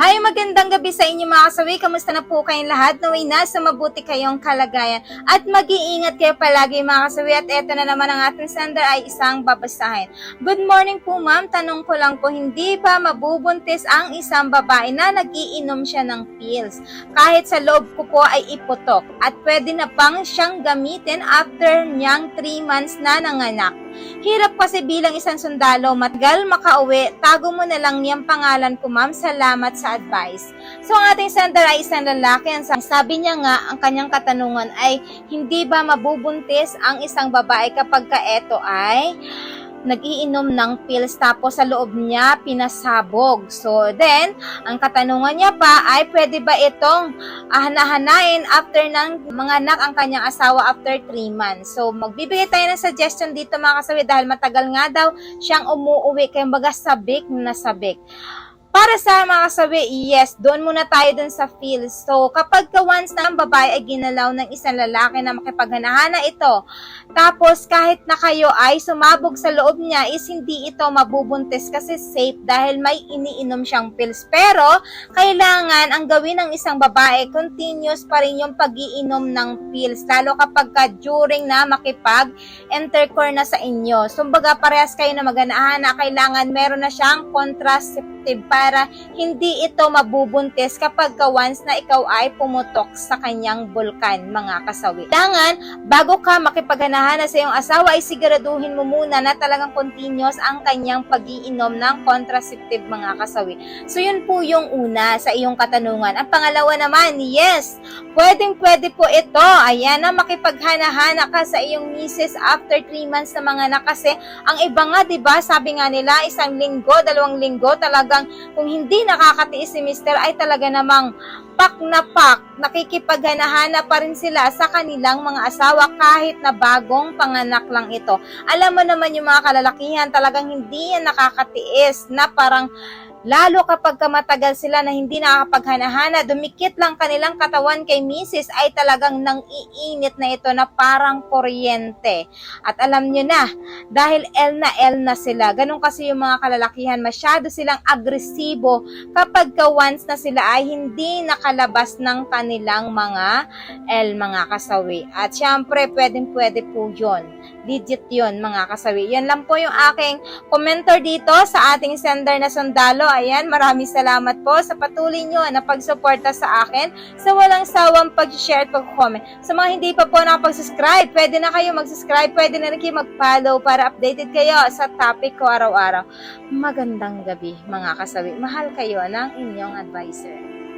Hi, magandang gabi sa inyo mga kasawi. Kamusta na po kayong lahat? Naway nasa mabuti kayong kalagayan. At mag-iingat kayo palagi mga kasawi. At eto na naman ang ating sender ay isang babasahin. Good morning po ma'am. Tanong ko lang po, hindi ba mabubuntis ang isang babae na nagiinom siya ng pills? Kahit sa loob ko po ay iputok. At pwede na pang siyang gamitin after niyang 3 months na nanganak. Hirap kasi bilang isang sundalo, matagal makauwi, tago mo na lang niyang pangalan ko ma'am, salamat sa advice. So ang ating sender ay isang lalaki, ang sabi niya nga, ang kanyang katanungan ay, hindi ba mabubuntis ang isang babae kapag ka eto ay nag-iinom ng pills tapos sa loob niya pinasabog. So then, ang katanungan niya pa ay pwede ba itong ahana-hanain after ng mga anak ang kanyang asawa after 3 months. So magbibigay tayo ng suggestion dito mga kasawi dahil matagal nga daw siyang umuuwi kaya baga sabik na sabik. Para sa mga kasawi, yes, doon muna tayo dun sa feels. So, kapag ka once na ang babae ay ginalaw ng isang lalaki na makipaghanahana ito, tapos kahit na kayo ay sumabog sa loob niya, is hindi ito mabubuntis kasi safe dahil may iniinom siyang pills. Pero, kailangan ang gawin ng isang babae, continuous pa rin yung pagiinom ng pills, lalo kapag ka during na makipag-intercore na sa inyo. So, baga parehas kayo na maganahana, kailangan meron na siyang contraceptive para hindi ito mabubuntis kapag ka once na ikaw ay pumutok sa kanyang bulkan, mga kasawi. Kailangan, bago ka makipaghanahan sa iyong asawa, ay siguraduhin mo muna na talagang continuous ang kanyang pagiinom ng contraceptive, mga kasawi. So, yun po yung una sa iyong katanungan. Ang pangalawa naman, yes, pwedeng pwede po ito. Ayan na, makipaghanahana ka sa iyong misis after 3 months na mga anak kasi ang iba nga, di ba, sabi nga nila, isang linggo, dalawang linggo, talagang kung hindi nakakatiis si mister ay talaga namang pak na pak, nakikipaghanahana pa rin sila sa kanilang mga asawa kahit na bagong panganak lang ito. Alam mo naman yung mga kalalakihan, talagang hindi yan nakakatiis na parang Lalo kapag matagal sila na hindi nakakapaghanahana, dumikit lang kanilang katawan kay misis ay talagang nang iinit na ito na parang kuryente. At alam nyo na, dahil L na L na sila, ganun kasi yung mga kalalakihan, masyado silang agresibo kapag ka once na sila ay hindi nakalabas ng kanilang mga L, mga kasawi. At syempre, pwedeng pwede po yun. Legit yun, mga kasawi. Yan lang po yung aking komentar dito sa ating sender na sundalo. Ayan, maraming salamat po sa patuloy nyo na pagsuporta sa akin sa walang sawang pag-share at pag-comment. Sa mga hindi pa po nakapag-subscribe, pwede na kayo mag-subscribe, pwede na rin kayo mag-follow para updated kayo sa topic ko araw-araw. Magandang gabi, mga kasawi. Mahal kayo ng inyong advisor.